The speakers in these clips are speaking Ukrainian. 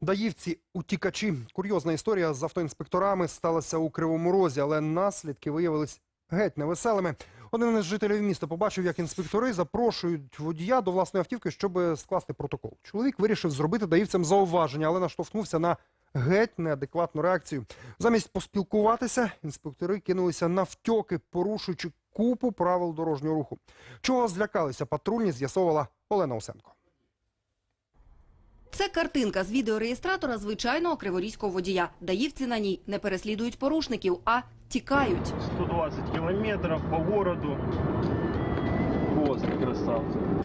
Даївці утікачі. Курйозна історія з автоінспекторами сталася у Кривому Розі, але наслідки виявились геть невеселими. Один із жителів міста побачив, як інспектори запрошують водія до власної автівки, щоб скласти протокол. Чоловік вирішив зробити даївцям зауваження, але наштовхнувся на геть неадекватну реакцію. Замість поспілкуватися, інспектори кинулися на втьоки, порушуючи купу правил дорожнього руху. Чого злякалися патрульні, з'ясовувала Олена Осенко. Це картинка з відеореєстратора звичайного криворізького водія. Даївці на ній не переслідують порушників, а тікають. 120 кілометрів по городу.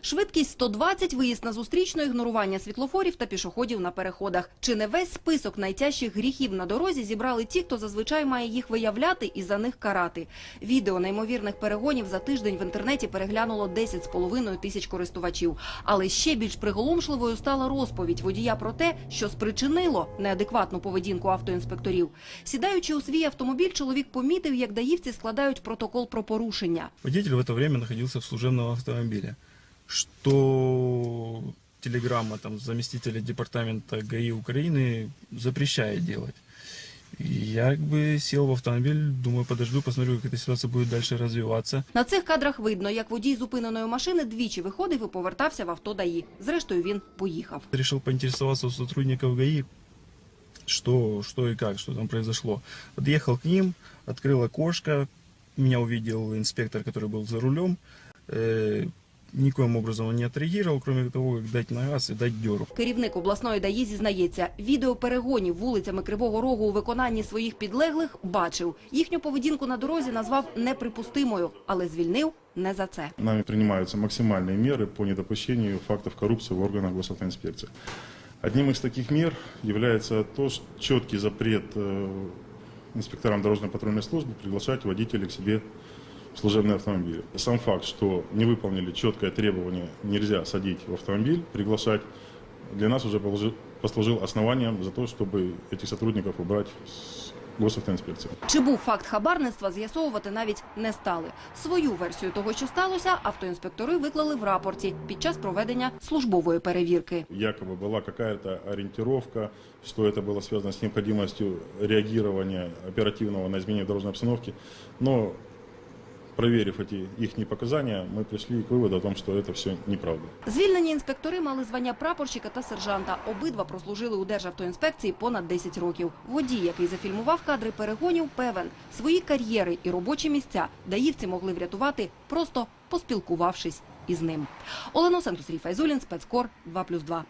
Швидкість 120, виїзд на зустрічну, ігнорування світлофорів та пішоходів на переходах. Чи не весь список найтяжчих гріхів на дорозі зібрали ті, хто зазвичай має їх виявляти і за них карати. Відео неймовірних перегонів за тиждень в інтернеті переглянуло 10,5 тисяч користувачів. Але ще більш приголомшливою стала розповідь водія про те, що спричинило неадекватну поведінку автоінспекторів. Сідаючи у свій автомобіль, чоловік помітив, як даївці складають протокол про порушення. Водитель в это время находился в служебном автомобиле, что телеграмма там, заместителя департамента ГАИ Украины запрещает делать. И я как бы сел в автомобиль, думаю, подожду, посмотрю, как эта ситуация будет дальше развиваться. На цих кадрах видно, як водій зупиненої машини двічі виходив і повертався в авто ДАІ. Зрештою, він поїхав. Решил поинтересоваться у сотрудников ГАИ, что, что и как, что там произошло. Подъехал к ним, открыл окошко, меня увидел инспектор, который был за рулем. Э, никоим образом он не отреагировал, кроме того, как дать на газ и дать дёру. Керівник обласної ДАІ зізнається, відео перегонів вулицями Кривого Рогу у виконанні своїх підлеглих бачив. Їхню поведінку на дорозі назвав неприпустимою, але звільнив не за це. Нами принимаются максимальные меры по недопущению фактов коррупции в органах госавтоинспекции. Одним из таких мер является то, что четкий запрет э, инспекторам дорожно-патрульной службы приглашать водителей к себе в служебные автомобили. Сам факт, что не выполнили четкое требование «нельзя садить в автомобиль», приглашать, для нас уже положи- послужил основанием за то, чтобы этих сотрудников убрать с госавтоинспекции. Чи був факт хабарництва, з'ясовувати навіть не стали. Свою версію того, що сталося, автоінспектори виклали в рапорті під час проведення службової перевірки. якобы была какая-то ориентировка, что это было связано с необходимостью реагирования оперативного на изменение дорожной обстановки. Но проверив эти их показания, мы пришли к выводу о том, что это все неправда. Звільнені інспектори мали звання прапорщика та сержанта. Обидва прослужили у Державтоінспекції понад 10 років. Водій, який зафільмував кадри перегонів, певен, свої кар'єри і робочі місця даївці могли врятувати, просто поспілкувавшись із ним. Олена Сантус Файзулін, спецкор 2+,2.